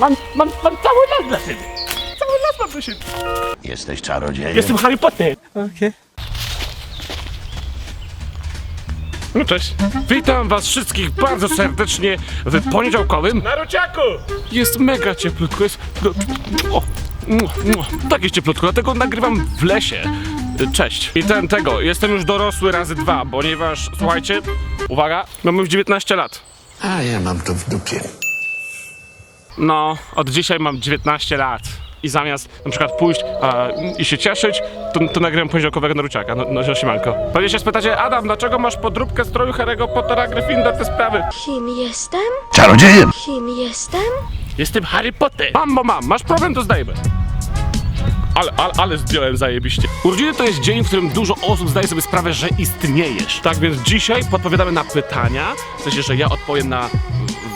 Mam, mam, mam cały las dla siebie. Cały las mam dla siebie. Jesteś czarodziejem. Jestem Harry Potter. Okej. No cześć. Witam was wszystkich bardzo serdecznie w poniedziałkowym Naruciaku! Jest mega cieplutko, jest... O, mua, mua. tak jest cieplutko, dlatego nagrywam w lesie. Cześć. I ten, tego, jestem już dorosły razy dwa, ponieważ, słuchajcie, uwaga, mam już 19 lat. A ja mam to w dupie. No, od dzisiaj mam 19 lat. I zamiast na przykład pójść a, i się cieszyć, to, to nagrywam poniedziałkowego Naruciaka. No, no siemanko. Pewnie się spytacie, Adam, dlaczego masz podróbkę stroju Harry'ego Pottera, Gryffindor, te sprawy? Kim jestem? Czarodziejem! Kim jestem? Jestem Harry Potter. Mam, bo mam. Masz problem, to zdajemy. Ale, ale, ale zdjąłem zajebiście. Urodziny to jest dzień, w którym dużo osób zdaje sobie sprawę, że istniejesz. Tak więc dzisiaj podpowiadamy na pytania. W sensie, że ja odpowiem na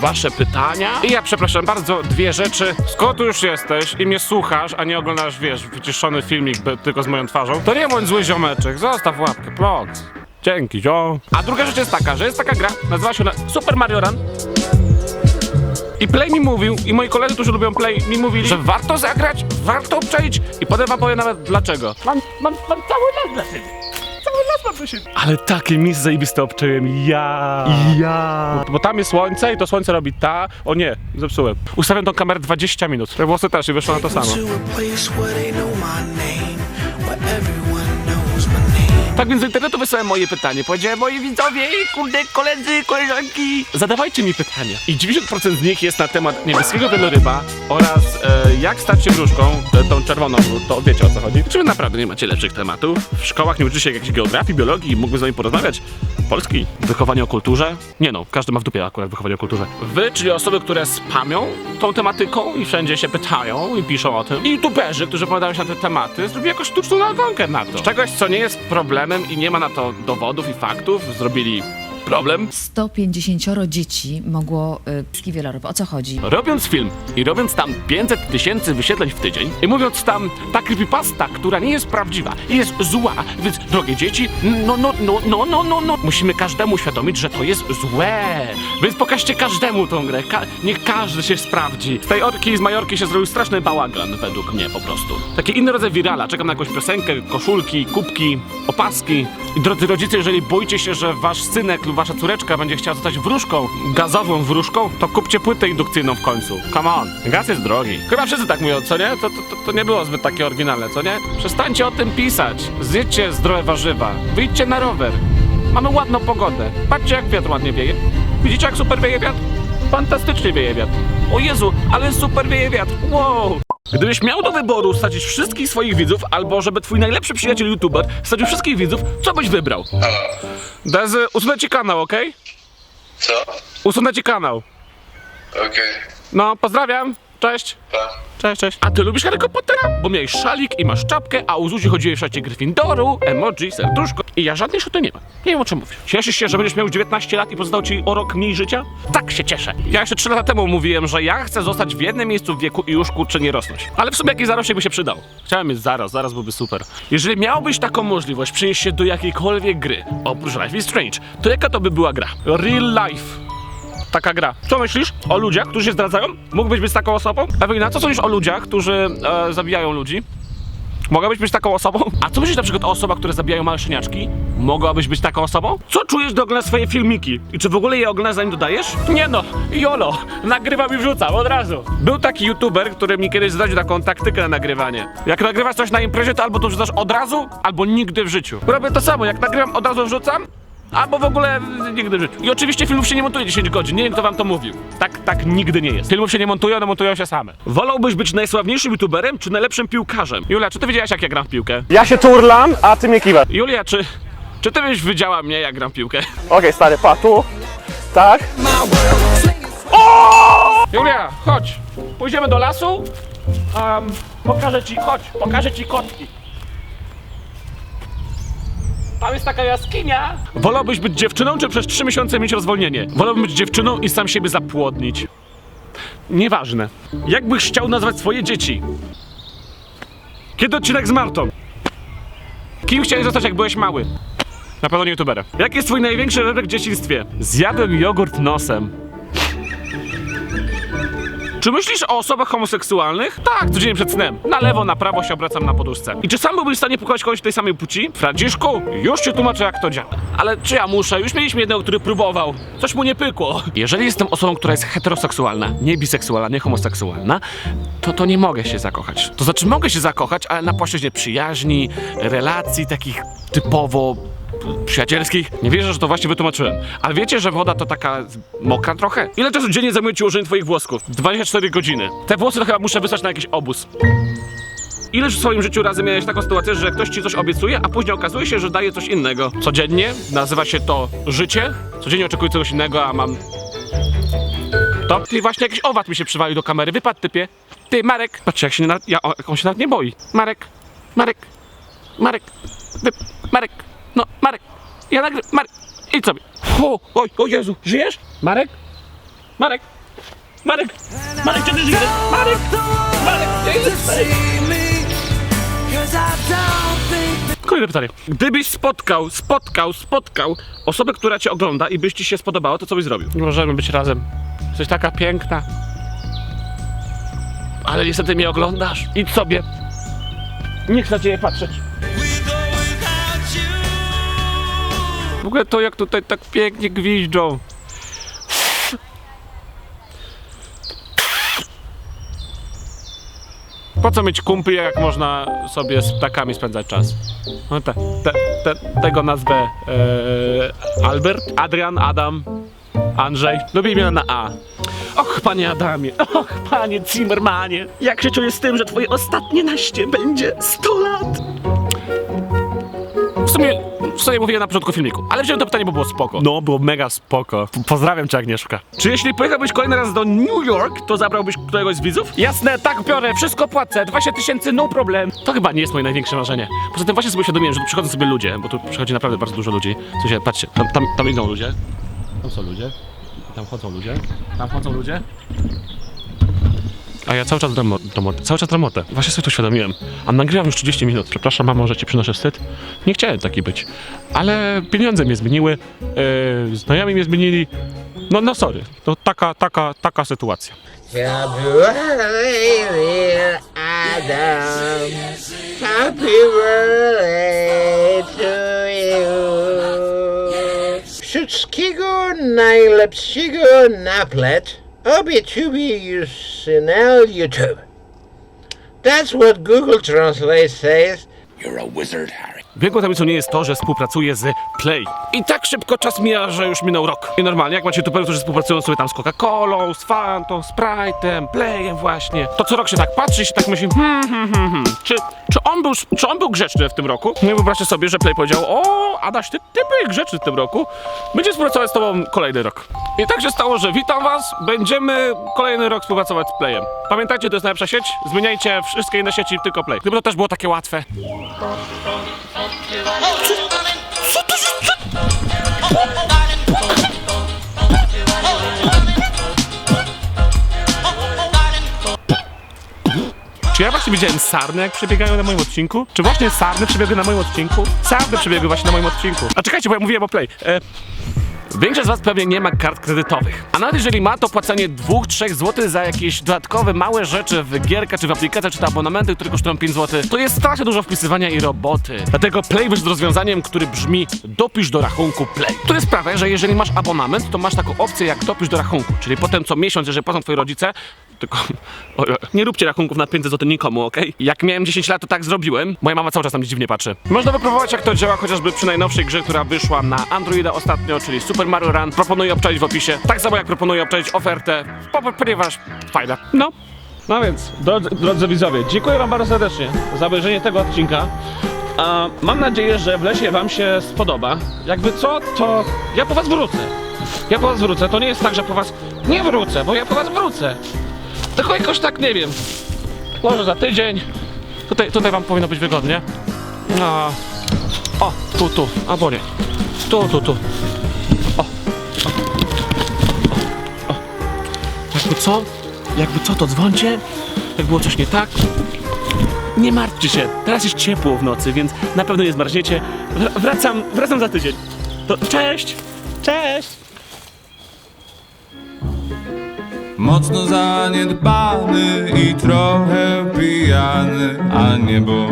wasze pytania. I ja przepraszam bardzo, dwie rzeczy. Skoro tu już jesteś i mnie słuchasz, a nie oglądasz, wiesz, wyciszony filmik tylko z moją twarzą, to nie bądź zły ziomeczek. Zostaw łapkę, plot. Dzięki, ziom. A druga rzecz jest taka, że jest taka gra, nazywa się ona Super Mario Run. I Play mi mówił, i moi koledzy, którzy lubią Play, mi mówili, że warto zagrać, warto obczaić i potem wam powiem nawet dlaczego. Mam, mam, mam cały las dla siebie. Dla siebie. Ale takie miejsce zajebiste obczaiłem, ja. Ja. Bo, bo tam jest słońce i to słońce robi ta... O nie, zepsułem. Ustawiam tą kamerę 20 minut. Te włosy też i wyszło na to samo. Tak więc z internetu wysłałem moje pytanie. Powiedziałem, moi widzowie, kurde, koledzy, koleżanki, zadawajcie mi pytania. I 90% z nich jest na temat niebieskiego wieloryba oraz e, jak stać się wróżką, e, tą czerwoną, to wiecie o co chodzi. Czy wy naprawdę nie macie lepszych tematów? W szkołach nie uczy się jakiejś geografii, biologii, mógłbym z wami porozmawiać? Polski? Wychowanie o kulturze? Nie no, każdy ma w dupie akurat wychowanie o kulturze. Wy, czyli osoby, które spamią tą tematyką i wszędzie się pytają i piszą o tym. I youtuberzy, którzy opowiadają się na te tematy, zrobili jakąś sztuczną nagonkę na to. Z czegoś, co nie jest problemem i nie ma na to dowodów i faktów, zrobili problem. 150 dzieci mogło y, wieloryb. O co chodzi? Robiąc film i robiąc tam 500 tysięcy wyświetleń w tydzień i mówiąc tam ta creepypasta, która nie jest prawdziwa i jest zła, więc drogie dzieci, no, no, no, no, no, no, no, musimy każdemu uświadomić, że to jest złe. Więc pokażcie każdemu tą grę, Ka niech każdy się sprawdzi. Z tej orki z Majorki się zrobił straszny bałagan, według mnie po prostu. Taki inny rodzaj wirala, czekam na jakąś piosenkę, koszulki, kubki, opaski. I drodzy rodzice, jeżeli boicie się, że wasz synek lub wasza córeczka będzie chciała zostać wróżką, gazową wróżką, to kupcie płytę indukcyjną w końcu. Come on, gaz jest drogi. Chyba wszyscy tak mówią, co nie? To, to, to, to nie było zbyt takie oryginalne, co nie? Przestańcie o tym pisać. Zjedźcie zdrowe warzywa. Wyjdźcie na rower. Mamy ładną pogodę. Patrzcie, jak wiatr ładnie wieje. Widzicie, jak super wieje wiatr? Fantastycznie wieje wiatr. O Jezu, ale super wieje wiatr. Wow. Gdybyś miał do wyboru stracić wszystkich swoich widzów, albo żeby twój najlepszy przyjaciel youtuber stracił wszystkich widzów, co byś wybrał? Dezy, usunę ci kanał, okej? Co? Usunę ci kanał. Okej. No, pozdrawiam. Cześć. Pa. Cześć, cześć. A ty lubisz Harry'ego Pottera? Bo miałeś szalik i masz czapkę, a u Zuzi chodziłeś w szacie Gryffindoru, emoji, serduszko. I ja żadnej szuty nie mam. Nie wiem o czym mówisz. Cieszysz się, że będziesz miał 19 lat i pozostał ci o rok mniej życia? Tak się cieszę. Ja jeszcze 3 lata temu mówiłem, że ja chcę zostać w jednym miejscu w wieku i już kurczę nie rosnąć. Ale w sumie jakiś zarośek by się przydał. Chciałem mieć zaraz, zaraz byłby super. Jeżeli miałbyś taką możliwość przenieść się do jakiejkolwiek gry, oprócz Life is Strange, to jaka to by była gra? Real life taka gra. Co myślisz o ludziach, którzy się zdradzają? Mógłbyś być taką osobą? Ewelina, co sądzisz o ludziach, którzy e, zabijają ludzi? Mogłabyś być taką osobą? A co myślisz na przykład o osobach, które zabijają małe szczeniaczki? Mogłabyś być taką osobą? Co czujesz, gdy oglądasz swoje filmiki? I czy w ogóle je oglądasz, zanim dodajesz? Nie no, jolo, nagrywam i wrzucam od razu. Był taki youtuber, który mi kiedyś zdradził taką taktykę na nagrywanie. Jak nagrywasz coś na imprezie, to albo to wrzucasz od razu, albo nigdy w życiu. Robię to samo, jak nagrywam, od razu wrzucam, Albo w ogóle nigdy w życiu. I oczywiście filmów się nie montuje 10 godzin. Nie wiem, kto wam to mówił. Tak, tak nigdy nie jest. Filmów się nie montują, one montują się same. Wolałbyś być najsławniejszym youtuberem, czy najlepszym piłkarzem? Julia, czy ty wiedziałaś, jak ja gram w piłkę? Ja się turlam, a ty mnie kiwasz. Julia, czy... Czy ty byś widziała mnie, jak gram w piłkę? Okej, stary, pa, tu. Tak. Julia, chodź. Pójdziemy do lasu. Um, pokażę ci, chodź, pokażę ci kotki. Tam jest taka jaskinia. Wolałbyś być dziewczyną, czy przez 3 miesiące mieć rozwolnienie? Wolałbym być dziewczyną i sam siebie zapłodnić. Nieważne. Jak byś chciał nazwać swoje dzieci? Kiedy odcinek z Martą? Kim chciałeś zostać, jak byłeś mały? Na pewno nie youtuberem. Jaki jest twój największy rybek w dzieciństwie? Zjadłem jogurt nosem. Czy myślisz o osobach homoseksualnych? Tak, codziennie przed snem. Na lewo, na prawo się obracam na poduszce. I czy sam byłbyś w stanie pokochać kogoś tej samej płci? Franciszku, już ci tłumaczę jak to działa. Ale czy ja muszę? Już mieliśmy jednego, który próbował. Coś mu nie pykło. Jeżeli jestem osobą, która jest heteroseksualna, nie biseksualna, nie homoseksualna, to to nie mogę się zakochać. To znaczy mogę się zakochać, ale na płaszczyźnie przyjaźni, relacji takich typowo przyjacielskich. Nie wierzę, że to właśnie wytłumaczyłem. Ale wiecie, że woda to taka mokra trochę? Ile czasu dziennie zajmuje ci ułożenie twoich włosków? 24 godziny. Te włosy to chyba muszę wysłać na jakiś obóz. Ileż w swoim życiu razy miałeś taką sytuację, że ktoś ci coś obiecuje, a później okazuje się, że daje coś innego? Codziennie nazywa się to życie. Codziennie oczekuję czegoś innego, a mam... To ty właśnie jakiś owad mi się przywalił do kamery. Wypadł typie. Ty, Marek. Patrzcie, jak się nie na... ja, on się nawet nie boi. Marek. Marek. Marek. Wy... Marek. No, Marek. Ja nagry... Marek. Idź sobie. O, oj, o Jezu. Żyjesz? Marek? Marek. Marek. Marek, czy ty żyjesz? Marek. Marek. Think Kolejne pytanie. Gdybyś spotkał, spotkał, spotkał osobę, która cię ogląda i byś ci się spodobało, to co byś zrobił? Nie możemy być razem. Jesteś taka piękna. Ale niestety mnie oglądasz. Idź sobie. Nie chcę na ciebie patrzeć. W ogóle to jak tutaj tak pięknie gwiżdżą. Po co mieć kumpli, jak można sobie z ptakami spędzać czas? No te, te, te, tego nazwę e, Albert, Adrian, Adam, Andrzej. Lubię imiona na A. Och, panie Adamie, och, panie Zimmermanie, jak się czujesz z tym, że twoje ostatnie naście będzie 100 lat? W sumie, w sumie mówiłem na początku filmiku, ale wziąłem to pytanie, bo było spoko. No, było mega spoko. P- Pozdrawiam cię, Agnieszka. Czy jeśli pojechałbyś kolejny raz do New York, to zabrałbyś któregoś z widzów? Jasne, tak biorę, wszystko płacę, 20 tysięcy, no problem. To chyba nie jest moje największe marzenie. Poza tym właśnie sobie uświadomiłem, że tu przychodzą sobie ludzie, bo tu przychodzi naprawdę bardzo dużo ludzi. W sensie, patrzcie, tam, tam, tam idą ludzie. Tam są ludzie. Tam chodzą ludzie. Tam chodzą ludzie. A ja cały czas dram, cały czas dramotę. Właśnie sobie to uświadomiłem. A nagrywam już 30 minut. Przepraszam, mamo, że ci przynoszę wstyd. Nie chciałem taki być. Ale pieniądze mnie zmieniły, yy, znajomi mnie zmienili. No, no sorry. To taka, taka, taka sytuacja. Adam. Happy birthday to you. Wszystkiego najlepszego na. Obie już na YouTube. That's what Google Translate says. Biegłą tablicą nie jest to, że współpracuję z Play. I tak szybko czas mija, że już minął rok. I normalnie, jak macie youtuberów, którzy współpracują sobie tam z Coca-Colą, z Fantą, Sprite'em, Playem właśnie, to co rok się tak patrzy i się tak myśli, hmm, hmm, hmm, hmm. Czy, czy, on był, czy on był grzeczny w tym roku? No i wyobraźcie sobie, że Play powiedział, o, Adaś, ty, ty byłeś grzeczny w tym roku. Będzie współpracować z tobą kolejny rok. I tak się stało, że witam was, będziemy kolejny rok współpracować z Playem. Pamiętajcie, to jest najlepsza sieć, zmieniajcie wszystkie inne sieci, tylko Play. Gdyby to też było takie łatwe. Czy ja właśnie widziałem sarny, jak przebiegają na moim odcinku? Czy właśnie sarny przebiegły na moim odcinku? Sarny przebiegły właśnie na moim odcinku. A czekajcie, bo ja mówiłem o Play. E, Większość z Was pewnie nie ma kart kredytowych. A nawet jeżeli ma, to płacenie 2-3 zł za jakieś dodatkowe małe rzeczy w gierkę, czy w aplikację, czy te abonamenty, które kosztują 5 zł, to jest strasznie dużo wpisywania i roboty. Dlatego Play wyszedł z rozwiązaniem, który brzmi dopisz do rachunku Play. To jest sprawia, że jeżeli masz abonament, to masz taką opcję jak dopisz do rachunku. Czyli potem co miesiąc, jeżeli płacą Twoi rodzice, tylko o, nie róbcie rachunków na 500 zł nikomu, okej? Jak miałem 10 lat, to tak zrobiłem. Moja mama cały czas na mnie dziwnie patrzy. Można wypróbować, jak to działa, chociażby przy najnowszej grze, która wyszła na Androida ostatnio, czyli Super Mario Run. Proponuję obczaić w opisie. Tak samo jak proponuję obczaić ofertę, po- ponieważ fajna. No. No więc, drodzy, drodzy widzowie, dziękuję wam bardzo serdecznie za obejrzenie tego odcinka. A, mam nadzieję, że w lesie wam się spodoba. Jakby co, to ja po was wrócę. Ja po was wrócę. To nie jest tak, że po was nie wrócę, bo ja po was wrócę. Tylko jakoś tak nie wiem. Może za tydzień. Tutaj, tutaj wam powinno być wygodnie. No. O, tu, tu, albo nie. Tu, tu, tu. O. O. O. Jakby co? Jakby co, to dzwoncie. Jak było coś nie tak. Nie martwcie się. Teraz jest ciepło w nocy, więc na pewno nie zmarzniecie. Wr- Wracam, wracam za tydzień. To cześć! Cześć! Mocno zaniedbany i trochę pijany A niebo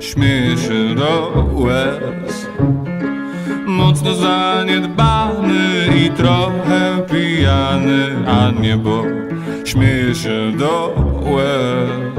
śmieje się do łez. Mocno zaniedbany i trochę pijany A niebo śmieje się do łez